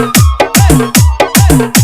Hey! Hey!